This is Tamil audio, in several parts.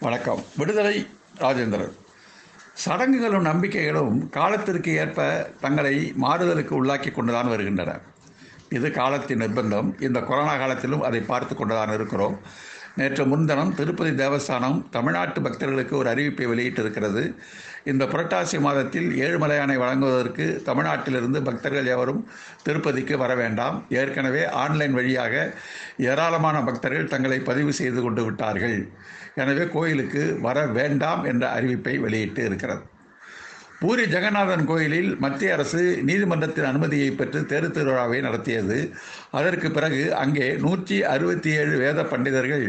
வணக்கம். விடுதலை ராஜேந்திரன். சடங்குகளும் நம்பிக்கைகளும் காலத்திற்கு ஏற்ப தங்களை மாறுதலுக்கு உள்ளாக்கி கொண்டுதான் வருகின்றன. இது காலத்தின் நிர்பந்தம். இந்த கொரோனா காலத்திலும் அதை பார்த்து கொண்டுதான் இருக்கிறோம். நேற்று முன்தினம் திருப்பதி தேவஸ்தானம் தமிழ்நாட்டு பக்தர்களுக்கு ஒரு அறிவிப்பை வெளியிட்டிருக்கிறது. இந்த புரட்டாசி மாதத்தில் ஏழுமலையானை வழங்குவதற்கு தமிழ்நாட்டிலிருந்து பக்தர்கள் எவரும் திருப்பதிக்கு வர வேண்டாம். ஏற்கனவே ஆன்லைன் வழியாக ஏராளமான பக்தர்கள் தங்களை பதிவு செய்து கொண்டு விட்டார்கள். எனவே கோயிலுக்கு வர வேண்டாம் என்ற அறிவிப்பை வெளியிட்டு இருக்கிறது பூரி ஜெகநாதன் கோயிலில் மத்திய அரசு நீதிமன்றத்தின் அனுமதியை பெற்று தேர் திருவிழாவை நடத்தியது. அதற்கு பிறகு அங்கே நூற்றி அறுபத்தி ஏழு வேத பண்டிதர்கள்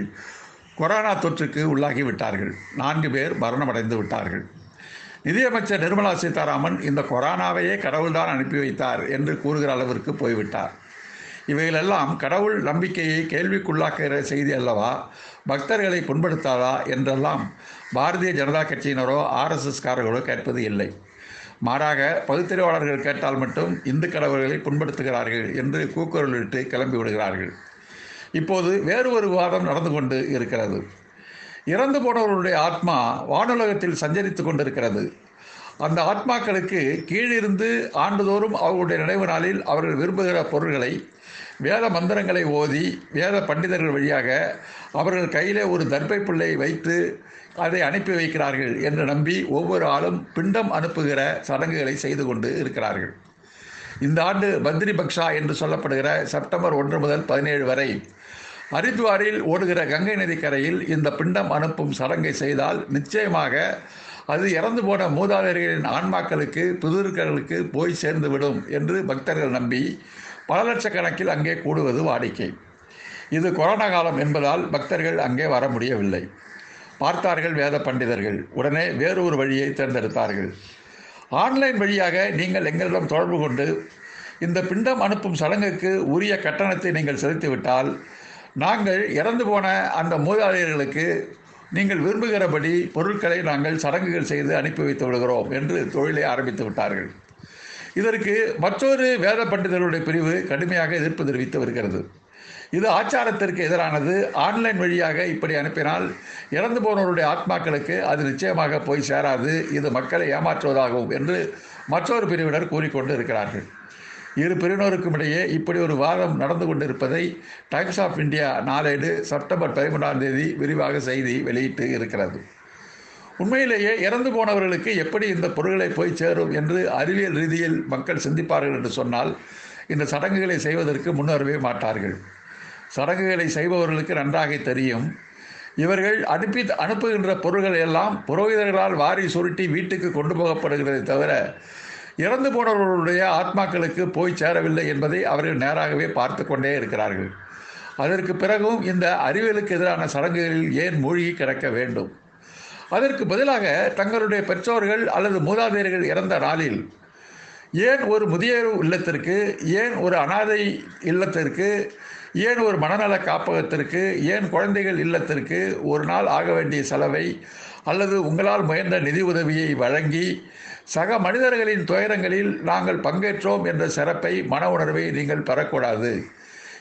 கொரோனா தொற்றுக்கு உள்ளாகி விட்டார்கள். நான்கு பேர் மரணமடைந்து விட்டார்கள். நிதியமைச்சர் நிர்மலா சீதாராமன் இந்த கொரோனாவையே கடவுள்தான் அனுப்பி வைத்தார் என்று கூறுகிற அளவிற்கு போய்விட்டார். இவைகளெல்லாம் கடவுள் நம்பிக்கையை கேள்விக்குள்ளாக்குகிற செய்தி அல்லவா? பக்தர்களை புண்படுத்தாதா என்றெல்லாம் பாரதிய ஜனதா கட்சியினரோ ஆர்எஸ்எஸ்காரர்களோ கேட்பது இல்லை. மாறாக பகுத்தறிவாளர்கள் கேட்டால் மட்டும் இந்து கடவுள்களை புண்படுத்துகிறார்கள் என்று கூக்குரலிட்டு கிளம்பி விடுகிறார்கள். இப்போது வேறு ஒரு விவாதம் நடந்து கொண்டு இருக்கிறது. இறந்து போனவர்களுடைய ஆத்மா வானுலகத்தில் சஞ்சரித்து கொண்டிருக்கிறது. அந்த ஆத்மாக்களுக்கு கீழிருந்து ஆண்டுதோறும் அவர்களுடைய நினைவு நாளில் அவர்கள் விரும்புகிற பொருள்களை வேத மந்திரங்களை ஓதி வேத பண்டிதர்கள் வழியாக அவர்கள் கையிலே ஒரு தர்பை பிள்ளை வைத்து அதை அனுப்பி வைக்கிறார்கள் என்று நம்பி ஒவ்வொரு ஆளும் பிண்டம் அனுப்புகிற சடங்குகளை செய்து கொண்டு இருக்கிறார்கள். இந்த ஆண்டு பத்ரி பக்ஷா என்று சொல்லப்படுகிற செப்டம்பர் ஒன்று முதல் பதினேழு வரை ஹரித்வாரில் ஓடுகிற கங்கை நதிக்கரையில் இந்த பிண்டம் அனுப்பும் சடங்கை செய்தால் நிச்சயமாக அது இறந்து போன மூதாதையர்களின் ஆன்மாக்களுக்கு புதிர்களுக்கு போய் சேர்ந்துவிடும் என்று பக்தர்கள் நம்பி பல லட்சக்கணக்கில் அங்கே கூடுவது வாடிக்கை. இது கொரோனா காலம் என்பதால் பக்தர்கள் அங்கே வர முடியவில்லை. பார்த்தார்கள் வேத பண்டிதர்கள். உடனே வேறொரு வழியை தேர்ந்தெடுத்தார்கள். ஆன்லைன் வழியாக நீங்கள் எங்களிடம் தொடர்பு கொண்டு இந்த பிண்டம் அனுப்பும் சடங்குக்கு உரிய கட்டணத்தை நீங்கள் செலுத்திவிட்டால் நாங்கள் இறந்து போன அந்த மூதாதையர்களுக்கு நீங்கள் விரும்புகிறபடி பொருட்களை நாங்கள் சடங்குகள் செய்து அனுப்பி வைத்து விடுகிறோம் என்று தொழிலை ஆரம்பித்து விட்டார்கள். இதற்கு மற்றொரு வேத பண்டிதர்களுடைய பிரிவு கடுமையாக எதிர்ப்பு தெரிவித்து வருகிறது. இது ஆச்சாரத்திற்கு எதிரானது. ஆன்லைன் வழியாக இப்படி அனுப்பினால் இறந்து போனவருடைய ஆத்மாக்களுக்கு அது நிச்சயமாக போய் சேராது. இது மக்களை ஏமாற்றுவதாகும் என்று மற்றொரு பிரிவினர் கூறிக்கொண்டு இருக்கிறார்கள். இரு பிரிவினருக்கும் இடையே இப்படி ஒரு வாதம் நடந்து கொண்டிருப்பதை டைம்ஸ் ஆஃப் இந்தியா நாளேடு செப்டம்பர் பதிமூன்றாம் தேதி விரிவாக செய்தி வெளியிட்டு இருக்கிறது. உண்மையிலேயே இறந்து போனவர்களுக்கு எப்படி இந்த பொருள்களை போய் சேரும் என்று அறிவியல் ரீதியில் மக்கள் சிந்திப்பார்கள் என்று சொன்னால் இந்த சடங்குகளை செய்வதற்கு முன்னரவே மாட்டார்கள். சடங்குகளை செய்பவர்களுக்கு நன்றாக தெரியும். இவர்கள் அனுப்பி அனுப்புகின்ற பொருள்கள் எல்லாம் புரோகிதர்களால் வாரி சுருட்டி வீட்டுக்கு கொண்டு போகப்படுகிறதை தவிர இறந்து போனவர்களுடைய ஆத்மாக்களுக்கு போய் சேரவில்லை என்பதை அவர்கள் நேராகவே பார்த்து கொண்டே இருக்கிறார்கள். அதற்கு பிறகும் இந்த அறிவியலுக்கு எதிரான சடங்குகளில் ஏன் மூழ்கி கிடக்க வேண்டும்? அதற்கு பதிலாக தங்களுடைய பெற்றோர்கள் அல்லது மூதாதையர்கள் இறந்த நாளில் ஏன் ஒரு முதியோர் இல்லத்திற்கு ஏன் ஒரு அனாதை இல்லத்திற்கு ஏன் ஒரு மனநல காப்பகத்திற்கு ஏன் குழந்தைகள் இல்லத்திற்கு ஒரு நாள் ஆக வேண்டிய செலவை அல்லது உங்களால் முயன்ற நிதி உதவியை வழங்கி சக மனிதர்களின் துயரங்களில் நாங்கள் பங்கேற்றோம் என்ற சிறப்பை மன உணர்வை நீங்கள் பெறக்கூடாது.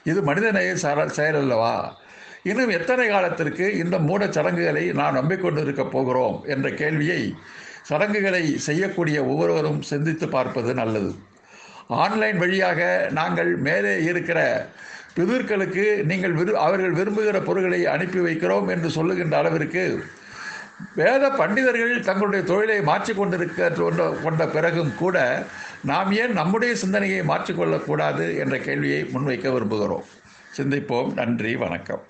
இது மனிதநேய செயல் அல்லவா இன்னும் எத்தனை காலத்திற்கு இந்த மூட சடங்குகளை நாம் நம்பிக்கொண்டு இருக்க போகிறோம் என்ற கேள்வியை சடங்குகளை செய்யக்கூடிய ஒவ்வொருவரும் சிந்தித்து பார்ப்பது நல்லது. ஆன்லைன் வழியாக நாங்கள் மேலே இருக்கிற பிதிர்களுக்கு நீங்கள் விரு அவர்கள் விரும்புகிற பொருட்களை அனுப்பி வைக்கிறோம் என்று சொல்லுகின்ற அளவிற்கு வேத பண்டிதர்கள் தங்களுடைய தொழிலை மாற்றிக்கொண்டிருக்க கொண்ட பிறகும் கூட நாம் ஏன் நம்முடைய சிந்தனையை மாற்றிக்கொள்ளக்கூடாது என்ற கேள்வியை முன்வைக்க விரும்புகிறோம். சிந்திப்போம். நன்றி. வணக்கம்.